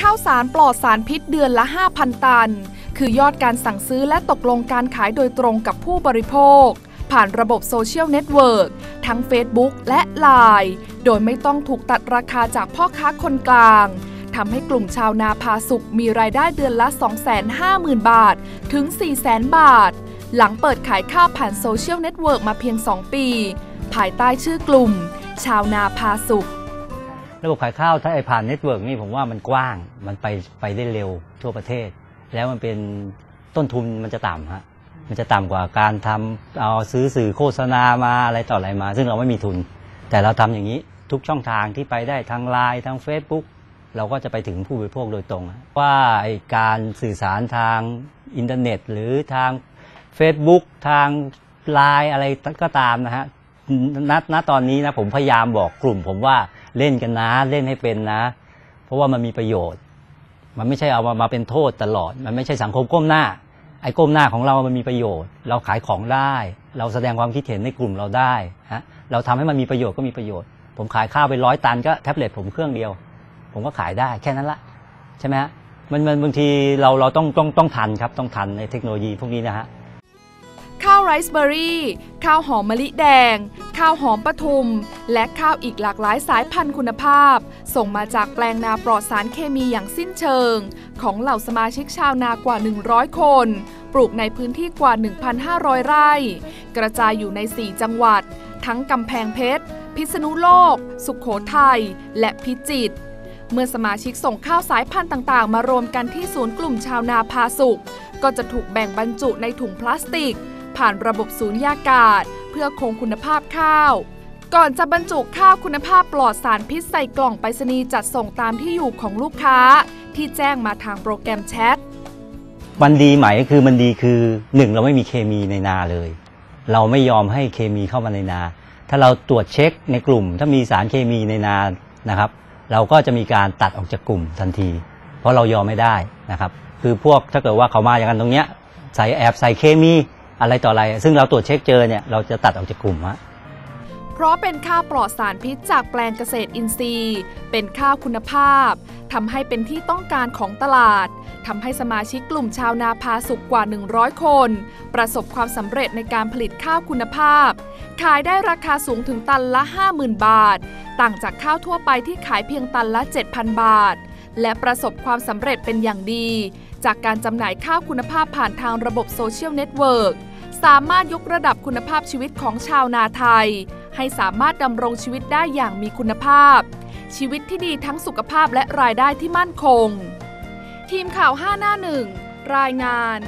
ข้าวสารปลอดสารพิษเดือนละ 5,000 ตัน คือยอดการสั่งซื้อและตกลงการขายโดยตรงกับผู้บริโภค ผ่านระบบโซเชียลเน็ตเวิร์กทั้ง Facebook และ Line โดยไม่ต้องถูกตัดราคาจากพ่อค้าคนกลางทำให้กลุ่มชาวนาพาสุขมีรายได้เดือนละ 250,000 บาท ถึง 400,000 บาท หลังเปิดขายข้าวผ่านโซเชียลเน็ตเวิร์กมาเพียง 2 ปี ภายใต้ชื่อกลุ่ม ชาวนาพาสุข ระบบขายข้าวถ้าไอผ่านเน็ตเวิร์กนี่ผมว่ามันกว้างมันไปไปได้เร็วทั่วประเทศ แล้วมันเป็นต้นทุนมันจะต่ำฮะมันจะต่ำกว่าการทำเอาซื้อสื่อโฆษณามาอะไรต่ออะไรมา ซึ่งเราไม่มีทุน แต่เราทำอย่างนี้ทุกช่องทางที่ไปได้ทางไลน์ทาง Facebook เราก็จะไปถึงผู้บริโภคโดยตรง ว่าไอการสื่อสารทางอินเทอร์เน็ต หรือทาง Facebook ทางไลน์อะไรก็ตามนะฮะ ณณตอนนี้นะผมพยายามบอกกลุ่ม ผมว่าเล่นกันนะ เล่นให้เป็นนะ เพราะว่ามันมีประโยชน์ มันไม่ใช่เอามามาเป็นโทษตลอด มันไม่ใช่สังคมก้มหน้า ไอ้ก้มหน้าของเรามันมีประโยชน์ เราขายของได้ เราแสดงความคิดเห็นในกลุ่มเราได้ฮะเราทำให้มันมีประโยชน์ก็มีประโยชน์ ผมขายข้าวไปร้อยตันก็แท็บเล็ตผมเครื่องเดียว ผมก็ขายได้แค่นั้นละใช่ไหมฮะมันมันบางทีเราเราต้องต้องต้องทันครับต้องทันในเทคโนโลยีพวกนี้นะฮะาวไรซ์เบอรี่ ข้าวหอมมะลิแดง ข้าวหอมปทุม และข้าวอีกหลากหลายสายพันธุ์คุณภาพ ส่งมาจากแปลงนาปลอดสารเคมีอย่างสิ้นเชิง ของเหล่าสมาชิกชาวนากว่า 100 คน ปลูกในพื้นที่กว่า 1,500 ไร่ กระจายอยู่ใน 4 จังหวัด ทั้งกำแพงเพชร พิษณุโลก สุขโขทัย และพิจิตรเมื่อสมาชิกส่งข้าวสายพันธุ์ต่าง ๆ มารวมกันที่ศูนย์กลุ่มชาวนาพาสุข ก็จะถูกแบ่งบรรจุในถุงพลาสติก ผ่านระบบสูญญากาศ เพื่อคงคุณภาพข้าว ก่อนจะบรรจุข้าวคุณภาพปลอดสารพิษใส่กล่องไปรษณีย์จัดส่งตามที่อยู่ของลูกค้า ที่แจ้งมาทางโปรแกรมแชทมันดีไหมคือมันดีคือหนึ่งเราไม่มีเคมีในนาเลย เราไม่ยอมให้เคมีเข้ามาในนา ถ้าเราตรวจเช็คในกลุ่ม ถ้ามีสารเคมีในนานะครับ เราก็จะมีการตัดออกจากกลุ่มทันที เพราะเรายอมไม่ได้นะครับ คือพวกถ้าเกิดว่าเขามาอย่างนั้นตรงเนี้ยใส่แอบใส่เคมี อะไรต่ออะไร ซึ่งเราตรวจเช็คเจอเนี่ยเราจะตัดออกจากกลุ่มฮะเพราะเป็นข้าวปลอดสารพิษจากแปลงเกษตรอินทรีย์ เป็นข้าวคุณภาพทำให้เป็นที่ต้องการของตลาดทำให้สมาชิกกลุ่มชาวนาพาสุกกว่า 100 คน ประสบความสำเร็จในการผลิตข้าวคุณภาพ ขายได้ราคาสูงถึงตันละ 50,000 บาท ต่างจากข้าวทั่วไปที่ขายเพียงตันละ 7,000 บาท และประสบความสำเร็จเป็นอย่างดี จากการจำหน่ายข้าวคุณภาพผ่านทางระบบโซเชียลเน็ตเวิร์ก สามารถยกระดับคุณภาพชีวิตของชาวนาไทย ให้สามารถดำรงชีวิตได้อย่างมีคุณภาพ ชีวิตที่ดีทั้งสุขภาพและรายได้ที่มั่นคง ทีมข่าว 5 หน้าหนึ่งรายงาน